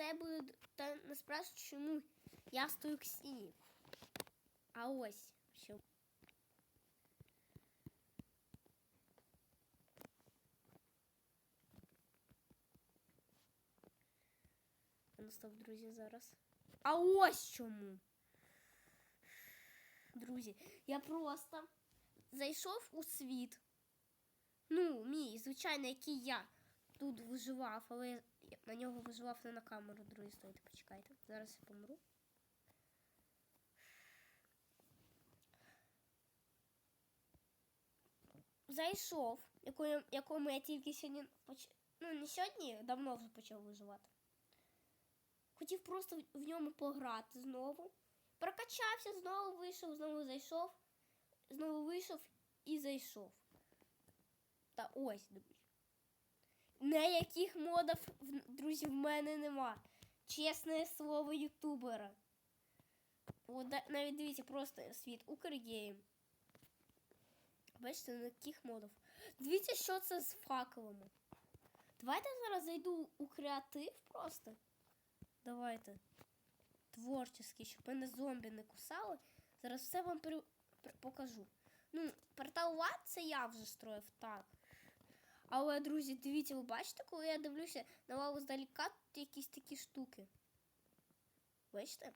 це буде та насправді чому я стою к Ксені. А ось що. Стоп, друзі, зараз. А ось чому. Друзі, я просто зайшов у світ. Ну, мій, звичайно, який я тут виживав, але я на нього виживав не на камеру, друзі, стойте, почекайте. Зараз я помру. Зайшов, якою, якому я тільки сьогодні поч... Ну, не сьогодні, давно вже почав виживати. Хотів просто в- ньому пограти знову. Прокачався, знову вийшов, знову зайшов, знову вийшов і зайшов. Та ось, друзі. Ніяких модів, друзі, в мене нема. Чесне слово ютубера. От, навіть дивіться, просто світ Укргейм. Бачите, ніяких модів. Дивіться, що це з факелами. Давайте зараз зайду у креатив просто. Давайте. Творческий, щоб мене зомбі не кусали. Зараз все вам пере- пер- покажу. Ну, портал Лад це я вже строїв так. Але, друзі, дивіться, ви бачите, коли я дивлюся на лаву здалека, тут якісь такі штуки. Бачите?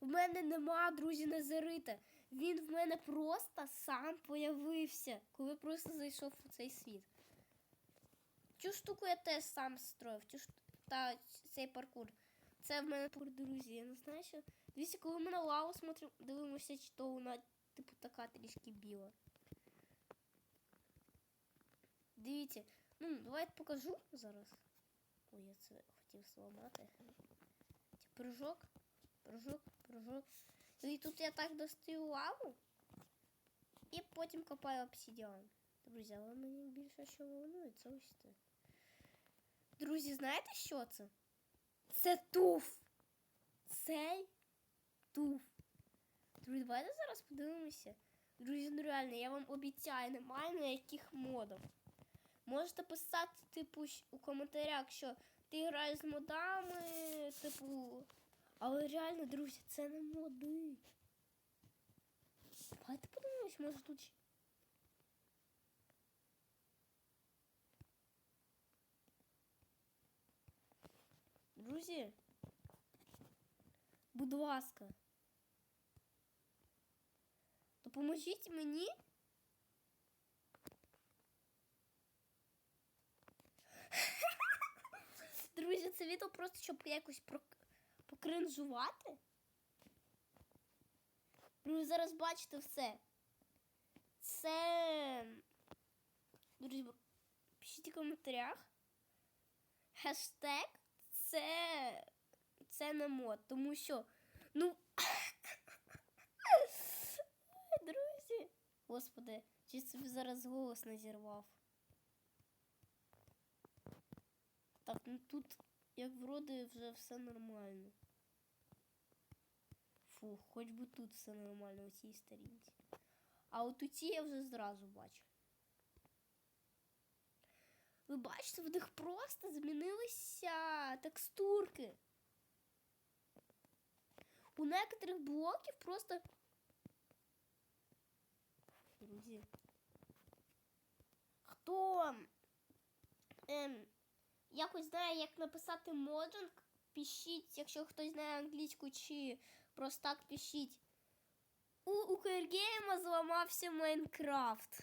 В мене нема, друзі, Назарита. Він в мене просто сам появився, коли просто зайшов у цей світ. Цю штуку я теж сам строїв, цю ш... та цей паркур. Це в мене паркур, друзі. Я не знаю, що. Дивіться, коли ми на лаву смотрим, дивимося, чи то вона, типу, така трішки біла. Дивіться. Ну, давайте покажу зараз. Ой, я це хотів зламати. Це прыжок, прыжок, прыжок. І тут я так достаю лаву. І потім копаю обсидіан. Друзі, але мені більше що волнує, це ось це. Друзі, знаєте, що це? Це туф. Цей туф. Друзі, давайте зараз подивимося. Друзі, ну реально, я вам обіцяю, немає ніяких модів. Можете писати, типу, у коментарях, що ти граєш з модами, типу. Але реально, друзі, це не моди. Давайте подивимось, може тут. Друзі, будь ласка. Допоможіть мені. Друзі, це відео просто щоб якось покринжувати. Ви зараз бачите все. Це. Друзі, пишіть у коментарях. Хештег це. Це не мод, тому що. Ну. Друзі. Господи, чи собі зараз голос не зірвав. Так, ну тут, як вроде, вже все нормально. Фу, хоч би тут все нормально у цій сторінці. А от у цій я вже зразу бачу. Ви бачите, в них просто змінилися текстурки. У некоторих блоків просто. Друзі. Хто ем, якось знає, як написати моджинг, пишіть, якщо хтось знає англійську чи просто так пишіть. У Укргейма зламався Майнкрафт.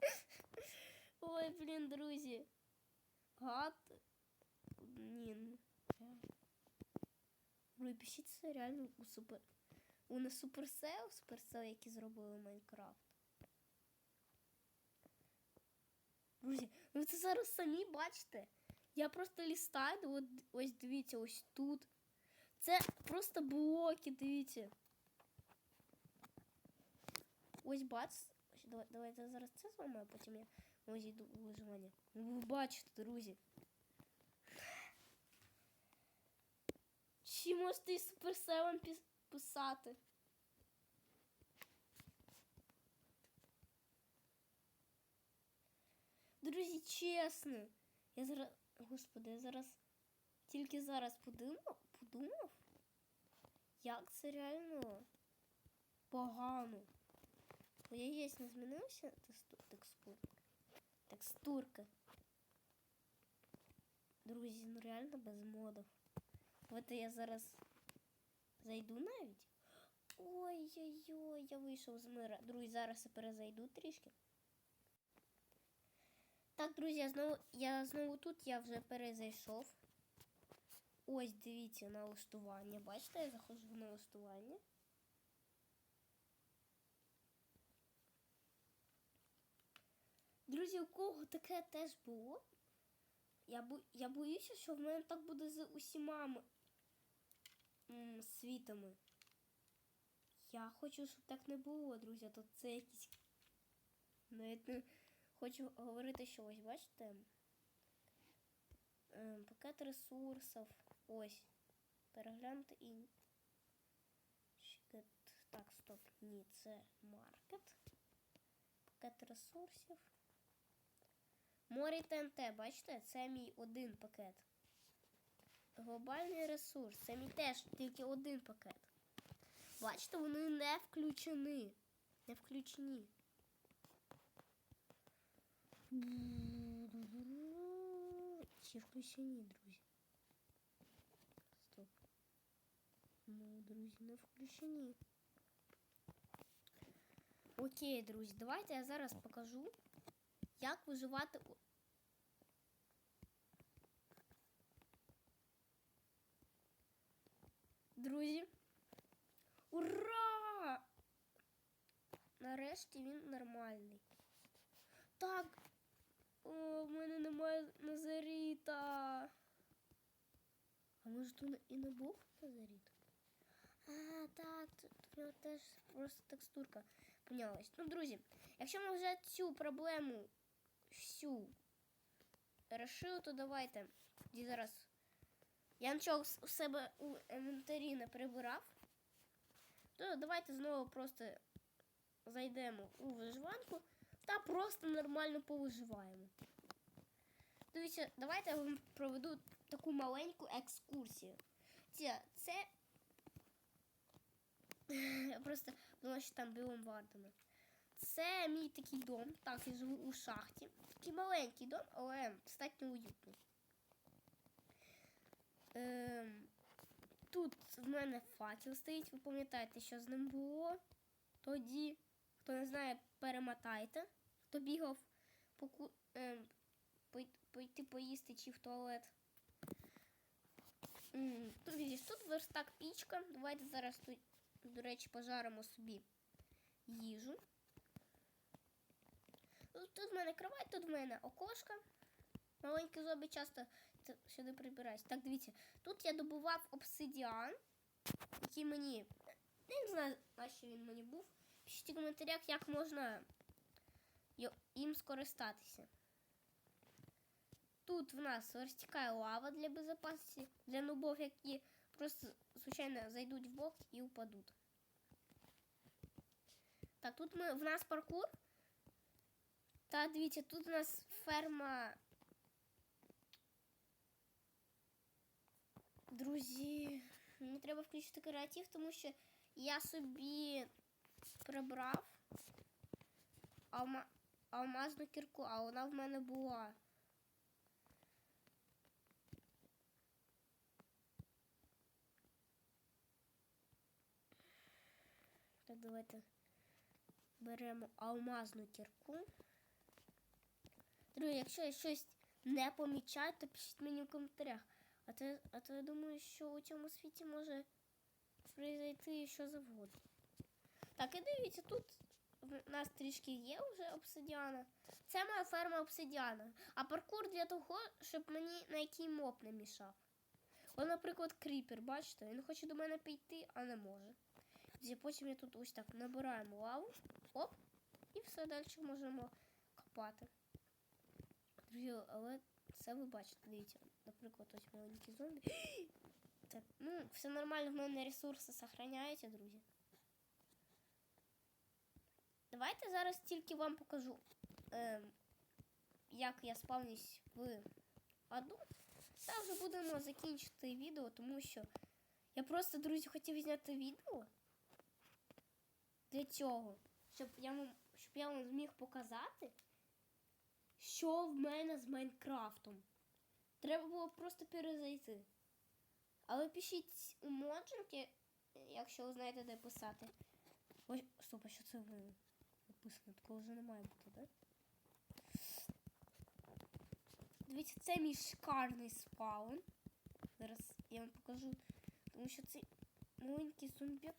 Ой, блін, друзі. Гад. Ні. Ви пишіть це реально у супер. У не Supercell, Supercell, які зробили Майнкрафт. Друзі, ви це зараз самі бачите. Я просто лістаю, от, ось дивіться, ось тут. Це просто блоки, дивіться. Ось бац. Давай- Давайте зараз це зламаю, потім я ось йду у виживання. Ну, Ви бачите, друзі. Чи можете із суперселом писати? Друзі, чесно. Я зараз. Господи, я зараз тільки зараз подумав, подумав, як це реально погано. Бо яєць не змінився тексту- текстурка. Текстурка. Друзі, ну реально без модів. От я зараз зайду навіть. Ой-ой-ой, я вийшов з мира. Друзі, зараз я перезайду трішки. Так, друзі, знову, я знову тут, я вже перезайшов. Ось дивіться налаштування. Бачите, я заходжу в налаштування. Друзі, у кого таке теж було? Я, бо, я боюся, що в мене так буде з усіма м- світами. Я хочу, щоб так не було, друзі. То це якісь. Навіть не хочу говорити, що ось, бачите? Ем, пакет ресурсів. Ось. Переглянути і. Так, стоп. Ні, це маркет. Пакет ресурсів. Морі ТНТ, бачите, це мій один пакет. Глобальний ресурс, це мій теж тільки один пакет. Бачите, вони не включені. Не включені. Чи включені, друзі? Стоп. Ну, друзі, не включені. Окей, друзі, давайте я зараз покажу, як виживати. Друзі. Ура! Нарешті він нормальний. Так. О, в мене немає Назаріта. А може тут і не був Назаріт? А, так, тут в нього теж просто текстурка помінялась. Ну, друзі, якщо ми вже цю проблему всю решили, то давайте. Тоді зараз. Я нічого у себе у інвентарі не прибирав. То давайте знову просто зайдемо у виживанку та просто нормально повиживаємо. Дивіться, давайте я вам проведу таку маленьку екскурсію. Це, це просто думала, що там білим вартами. Це мій такий дом. Так, я живу у шахті. Такий маленький дом, але достатньо уютний. Ем, тут в мене факел стоїть. Ви пам'ятаєте, що з ним було тоді. Хто не знає, перемотайте. Хто бігав поку... пой- пойти поїсти чи в туалет. Тут, тут верстак пічка. Давайте зараз тут, до речі, пожаримо собі їжу. Тут, тут в мене кровать, тут в мене окошко. Маленькі зоби часто сюди прибираюсь. Так, дивіться, тут я добував обсидіан, який мені. Я не знаю, на що він мені був. Пишіть у коментарях, як можна їм скористатися. Тут в нас розтікає лава для безпечності, для нубов, які просто случайно зайдуть в бок і упадуть. Так, тут ми, в нас паркур. Та дивіться, тут у нас ферма. Друзі, мені треба включити креатив, тому що я собі прибрав алма... алмазну кірку, а вона в мене була. Так, давайте беремо алмазну кірку. Друзі, якщо я щось не помічаю, то пишіть мені в коментарях. А то, а то я думаю, що у цьому світі може произойти що завгодно. Так, і дивіться, тут в нас трішки є вже обсидіана. Це моя ферма обсидіана. А паркур для того, щоб мені на який моб не мішав. О, наприклад, кріпер, бачите, він хоче до мене піти, а не може. Тоді Потім я тут ось так набираємо лаву. Оп, і все далі можемо копати. Друзі, але це ви бачите, дивіться, наприклад, ось маленькі зомбі. Так, ну, все нормально, в мене ресурси сохраняються, друзі. Давайте зараз тільки вам покажу, ем, як я спавнюсь в аду. Та вже будемо закінчити відео, тому що я просто, друзі, хотів зняти відео для цього, щоб я вам, щоб я вам зміг показати, що в мене з Майнкрафтом. Треба було просто перезайти. Але пишіть у моджинки, якщо ви знаєте, де писати. Ой, стоп, а що це в мене написано? Такого вже не має бути, так? Дивіться, це мій шикарний спаун. Зараз я вам покажу. Тому що цей маленький зомбік.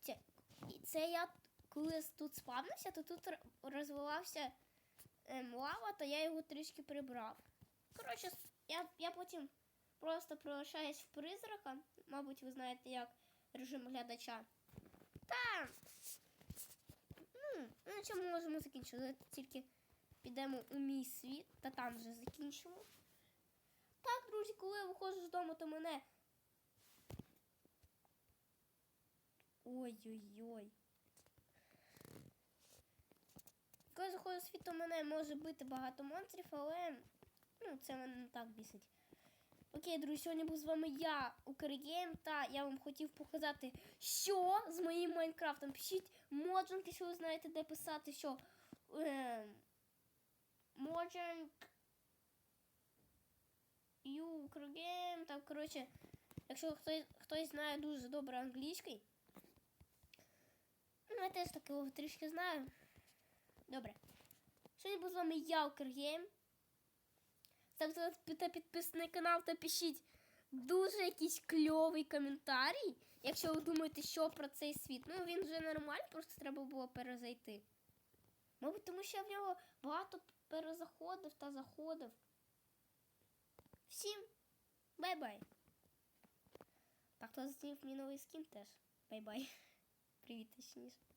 Це, і це я коли тут спавнився, то тут розвивався ем, лава, то я його трішки прибрав. Коротше, я, я потім просто превращаюсь в призрака. Мабуть, ви знаєте, як режим глядача. Та. Ну, на чому можемо закінчити? Тільки підемо у мій світ, та там вже закінчимо. Так, друзі, коли я виходжу з дому, то мене. Ой-ой-ой. Коли заходжу в світ, то мене може бити багато монстрів, але ну, це мене не так бісить. Окей, друзі, сьогодні був з вами я, Укргейм, та я вам хотів показати, що з моїм Майнкрафтом. Пишіть моджинки, що ви знаєте, де писати, що. Е, Моджинг. Ю Укргейм, там, коротше, якщо хтось, хтось знає дуже добре англійський. Ну, я теж такого трішки знаю. Добре. Сьогодні був з вами я, Укргейм. Ставте та на канал та пишіть дуже якийсь кльовий коментарій, якщо ви думаєте, що про цей світ. Ну, він вже нормальний, просто треба було перезайти. Мабуть, тому що я в нього багато перезаходив та заходив. Всім бай-бай. Так, хто зацінив мій новий скін теж. Бай-бай. Привіт, точніше.